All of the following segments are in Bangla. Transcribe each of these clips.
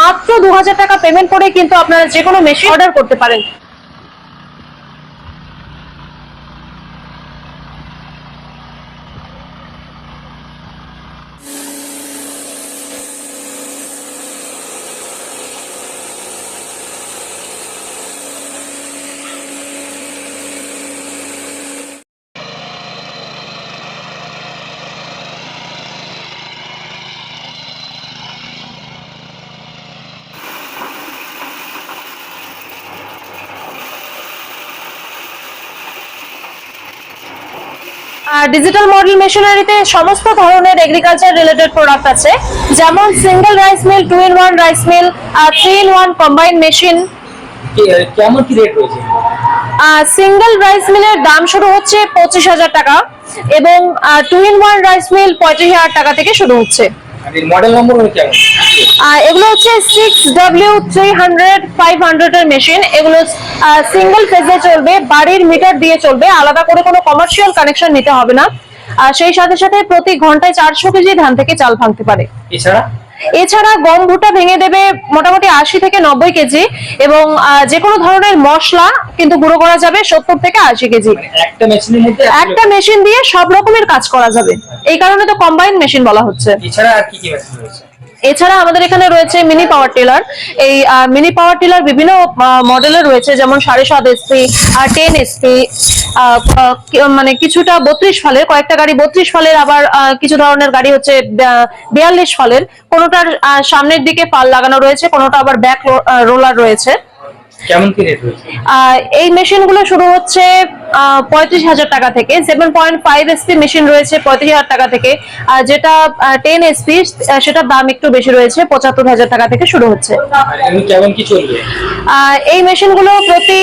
মাত্র দু হাজার টাকা পেমেন্ট করে কিন্তু আপনারা যে কোনো মেশিন অর্ডার করতে পারেন। ডিজিটাল মডেল মেশিনারিতে সমস্ত ধরনের এগ্রিকালচার রিলেটেড প্রোডাক্ট আছে। যেমন single rice mill two in one rice mill R three in one combine machine কেমন কি রেট রয়েছে? সিঙ্গেল রাইস মিলের দাম শুরু হচ্ছে পঁচিশ হাজার টাকা এবং two in one rice mill পঁয়ত্রিশ হাজার টাকা থেকে শুরু হচ্ছে। মডেল নম্বর কেমন? এগুলো হচ্ছে six W three hundred five hundred এর মেশিন এগুলো সিঙ্গেল ফেজে চলবে বাড়ির মিটার দিয়ে চলবে আলাদা করে কোনো কমার্শিয়াল কানেকশন নিতে হবে না। আর সেই সাথে সাথে প্রতি ঘন্টায় চারশো কেজি ধান থেকে চাল ভাঙতে পারে। এছাড়া? এছাড়া গম ভুট্টা ভেঙে দেবে মোটামুটি আশি থেকে নব্বই কেজি এবং যে কোনো ধরনের মশলা কিন্তু গুঁড়ো করা যাবে সত্তর থেকে আশি কেজি। মানে একটা একটা মেশিন দিয়ে সব রকমের কাজ করা যাবে। এই কারণে তো কম্বাইন মেশিন বলা হচ্ছে। এছাড়া আর কি কি মেশিন রয়েছে? এছাড়া আমাদের এখানে রয়েছে মিনি পাওয়ার টেলার এই মিনি পাওয়ার টেলার বিভিন্ন মডেলের রয়েছে, যেমন সাড়ে সাত এসপি আর টেন এসপি মানে কিছুটা বত্রিশ ফলের, কয়েকটা গাড়ি বত্রিশ ফলের, আবার কিছু ধরনের গাড়ি হচ্ছে বিয়াল্লিশ ফলের। কোনোটার সামনের দিকে পাল লাগানো রয়েছে, কোনোটা আবার ব্যাক রোলার রয়েছে। কেমন কি রেট রয়েছে এই মেশিনগুলো শুরু হচ্ছে পঁয়ত্রিশ হাজার টাকা থেকে। Seven point five SP machine রয়েছে পঁয়ত্রিশ হাজার টাকা থেকে। আর যেটা টেন এসপি সেটার দাম একটু বেশি রয়েছে পঁচাত্তর হাজার টাকা থেকে শুরু হচ্ছে। কেমন কি চলবে? এই মেশিনগুলো প্রতি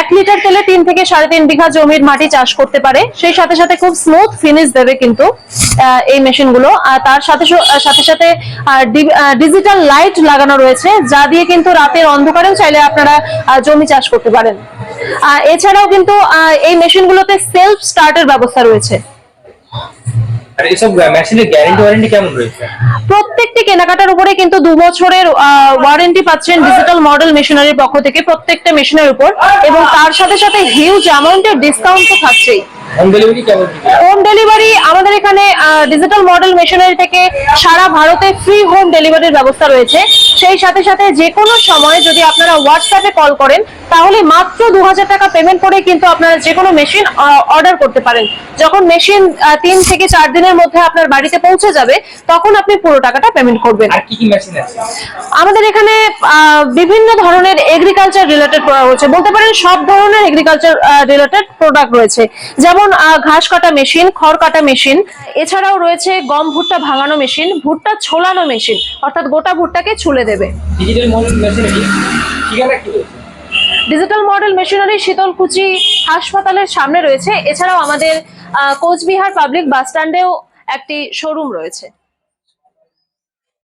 এক লিটার তেলে তিন থেকে সাড়ে তিন বিঘা জমির মাটি চাষ করতে পারে। সেই সাথে সাথে খুব স্মুথ ফিনিশ দেবে কিন্তু এই মেশিনগুলো আর তার সাথে সাথে সাথে ডিজিটাল লাইট লাগানো রয়েছে, যা দিয়ে কিন্তু রাতের অন্ধকারেও চাইলে আপনারা জমি চাষ করতে পারেন। এছাড়াও কিন্তু এই মেশিন গুলোতে সেলফ স্টার্টের ব্যবস্থা রয়েছে। আর এসব মেশিনের গ্যারান্টি ওয়ারেন্টি কেমন রয়েছে? প্রত্যেকটি কেনাকাটার উপরে কিন্তু দু বছরের ওয়ারেন্টি পাচ্ছেন ডিজিটাল মডেল মেশিনারির পক্ষ থেকে প্রত্যেকটা মেশিনের উপর। এবং তার সাথে সাথে হিউজ অ্যামাউন্টের ডিসকাউন্ট তো থাকছেই। হোম ডেলিভারি হোম ডেলিভারি আমাদের এখানে ডিজিটাল মডেল মেশিনারি থেকে সারা ভারতে ফ্রি হোম ডেলিভারির ব্যবস্থা রয়েছে। সেই সাথে সাথে যে কোনো সময় যদি আপনারা হোয়াটসঅ্যাপে কল করেন তাহলে মাত্র দু হাজার টাকা পেমেন্ট করে কিন্তু আপনারা যে কোনো মেশিন অর্ডার করতে পারেন। যখন মেশিন তিন থেকে চার দিনের মধ্যে আপনার বাড়িতে পৌঁছে যাবে তখন আপনি পুরো টাকাটা পেমেন্ট করবেন। আমাদের এখানে বিভিন্ন ধরনের এগ্রিকালচার রিলেটেড প্রোডাক্ট রয়েছে। বলতে পারেন সব ধরনের এগ্রিকালচার রিলেটেড প্রোডাক্ট রয়েছে। যেমন ঘাস কাটা মেশিন খড় কাটা মেশিন এছাড়াও রয়েছে গম ভুট্টা ভাঙানো মেশিন ভুট্টা ছোলানো মেশিন অর্থাৎ গোটা ভুট্টাকে ছুলে দেবে। ডিজিটাল কি? ডিজিটাল মডেল মেশিনারি শীতলকুচি হাসপাতালের সামনে রয়েছে। এছাড়াও আমাদের কোচবিহার পাবলিক বাস স্ট্যান্ডেও একটি শোরুম রয়েছে।